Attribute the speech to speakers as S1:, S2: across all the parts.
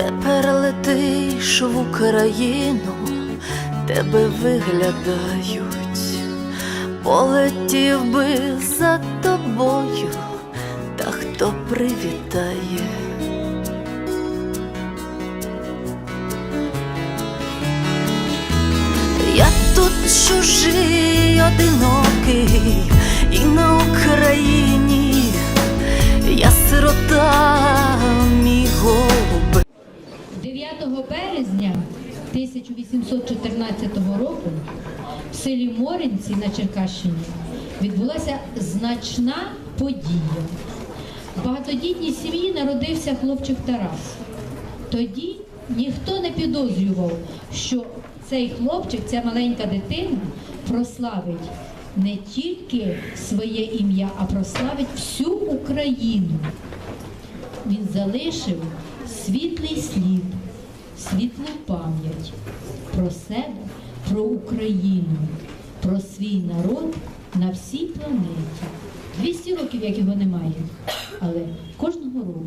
S1: Тепер летиш в Україну, тебе виглядають, полетів би за тобою, та хто привітає. Я тут чужий, одинокий, і на Україні
S2: 1814 року в селі Моринці на Черкащині відбулася значна подія. В багатодітній сім'ї народився хлопчик Тарас. Тоді ніхто не підозрював, що цей хлопчик, ця маленька дитина, прославить не тільки своє ім'я, а прославить всю Україну він залишив світлий слід, світлу пам'ять про себе, про Україну, про свій народ на всій планеті. 200 років, як його немає, але кожного року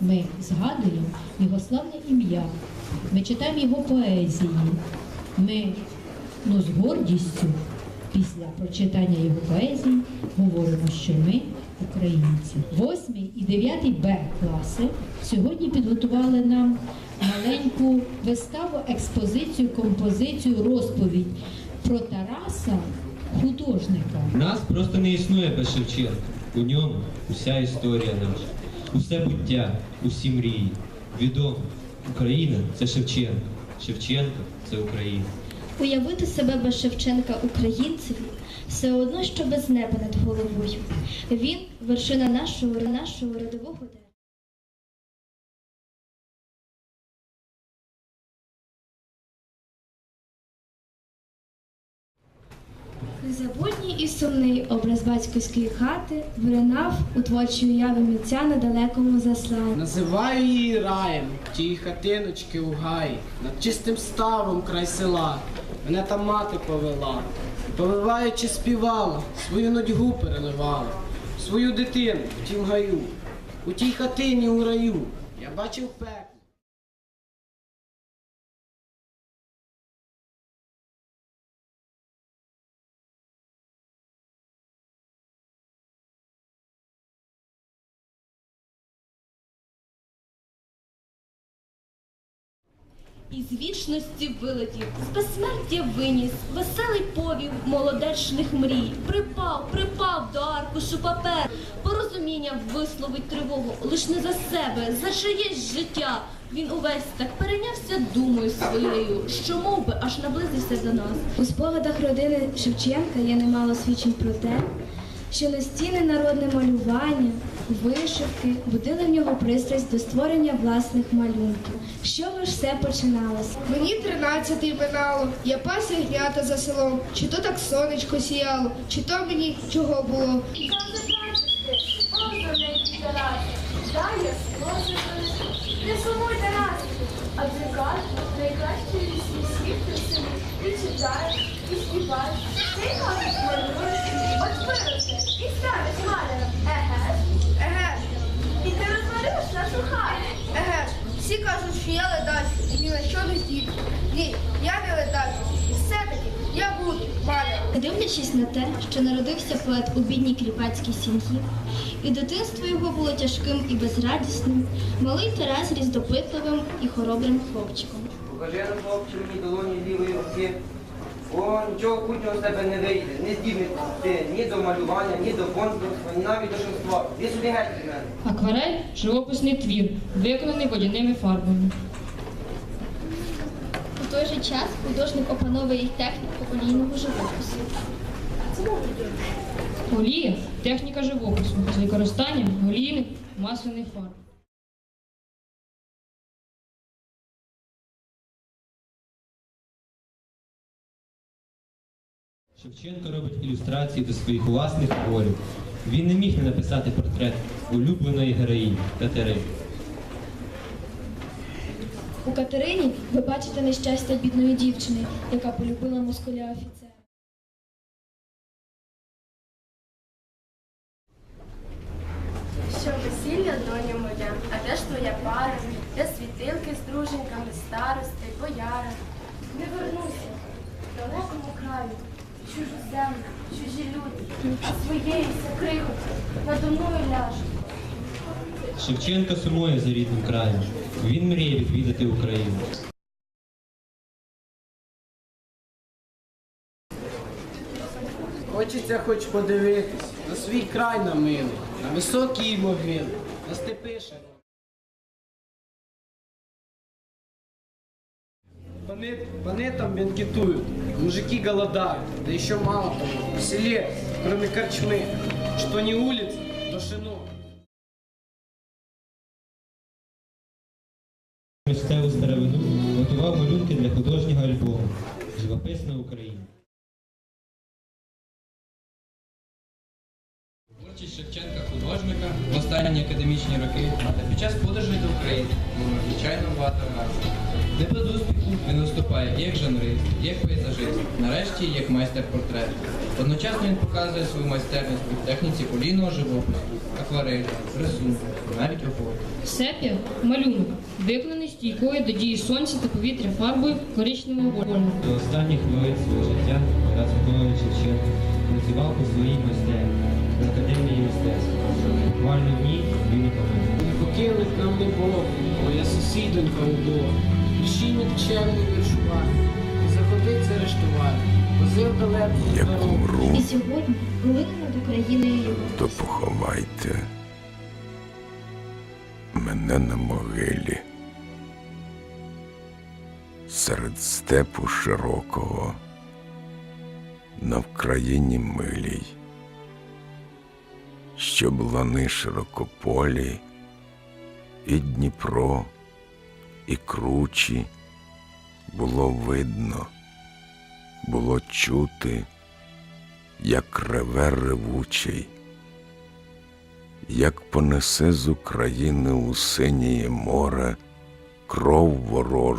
S2: ми згадуємо його славне ім'я, ми читаємо його поезії, ми ну, з гордістю після прочитання його поезії говоримо, що ми українці. Восьмий і дев'ятий Б класи сьогодні підготували нам маленьку виставу, експозицію, композицію, розповідь про Тараса, художника.
S3: Нас просто не існує без Шевченка. У ньому уся історія наша, усе буття, усі мрії. Відомо, Україна це Шевченко. Шевченко це Україна.
S4: Уявити себе без Шевченка українцеві все одно, що без неба над головою. Він вершина нашого нашого родового Незабутній і сумний образ батьківської хати виринав у творчій уяві митця на далекому засланні.
S5: Називаю її раєм, тії хатиночки у гаї, над чистим ставом край села. Мене там мати повела, повиваючи співала, свою нудьгу переливала, свою дитину в тім гаю, у тій хатині у раю. Я бачив пекло.
S6: Із вічності вилетів, з безсмертя виніс, веселий повів молодечних мрій. Припав, припав до аркушу папер, порозуміння висловить тривогу, лиш не за себе, за чиєсь життя. Він увесь так перейнявся думою своєю, що мов би аж наблизився до нас.
S4: У спогадах родини Шевченка є немало свідчень про те, що настійне народне малювання, вишивки будили в нього пристрасть до створення власних малюнків. Що ви ж все починалося?
S7: Мені тринадцятий минало, я пас ягнята за селом, чи то так сонечко сіяло, чи то мені чого було.
S6: Не сумуйте нас, адже кажуть, найкраще лісні світ і читають, і співають. Ти кажуть, малюєш,
S7: що я ледачий і ні на що не здібний. Ні, я не ледачий. І все-таки я буду маляром.
S4: Дивлячись на те, що народився поет у бідній кріпацькій сім'ї, і дитинство його було тяжким і безрадісним, малий Тарас різдопитливим і хоробрим хлопчиком.
S8: Покажи хлопчик, мій долоні лівої руки. О, нічого путнього з тебе не вийде. Не здібний ти ні до малювання, ні до конкурсу, ні навіть до шоства. Іди собі геть від мене.
S2: Акварель живописний твір, виконаний водяними фарбами.
S4: У той же час художник опановує техніку олійного живопису.
S2: Олія техніка живопису з використанням олійних масляних фарб.
S3: Шевченко робить ілюстрації до своїх власних творів. Він не міг не написати портрет улюбленої героїні Катерини.
S4: У Катерині ви бачите нещастя бідної дівчини, яка полюбила москаля офіцера.
S6: Що весілля, доню моя, а де ж твоя пара?
S4: де світилки з друженьками, старости, бояри. Не вернуся в далекому краю, в чужу землю, чужі люди, а своєї криху надо мною ляже.
S3: Шевченко сумує за рідним краєм. Він мріє відвідати Україну.
S5: Хочеться хоч подивитись на свій край на милий, на високі могили, на степи широкі. Паны, паны там бенкетуют, мужики голодают, да еще мало того, в селе, кроме корчмы, что не улиц, то шино.
S3: Місцеву старовину готував малюнки для художнього альбому Живописна Україна.
S9: Творчість Шевченка художника в останні академічні роки та під час подорожей до України був надзвичайно багатогранний. Не без успіху він виступає як жанрист, як пейзажист, нарешті як майстер портрету. Одночасно він показує свою майстерність у техніці полійного живопису, акварелі, рисунку, навіть оформлення.
S10: Сепія малюнок, виконаний стійкою до дії сонця та повітря фарбою коричневого кольору.
S3: До останніх хвилин свого життя Тарас Шевченко працював по своїй майстерні Академії. Буквально в ній він
S5: покинуть нам не Бог, моя сусідонька убога. Душі нікчемний віршував, і заходиться рештувати, возив далеко
S11: Як умру,
S4: І сьогодні, коли над Україною
S11: то поховайте мене на могилі. Серед степу широкого на Вкраїні милій, щоб лани широкополі, і Дніпро, і кручі було видно, було чути як реве ревучий, як понесе з України у синіє море кров ворожу.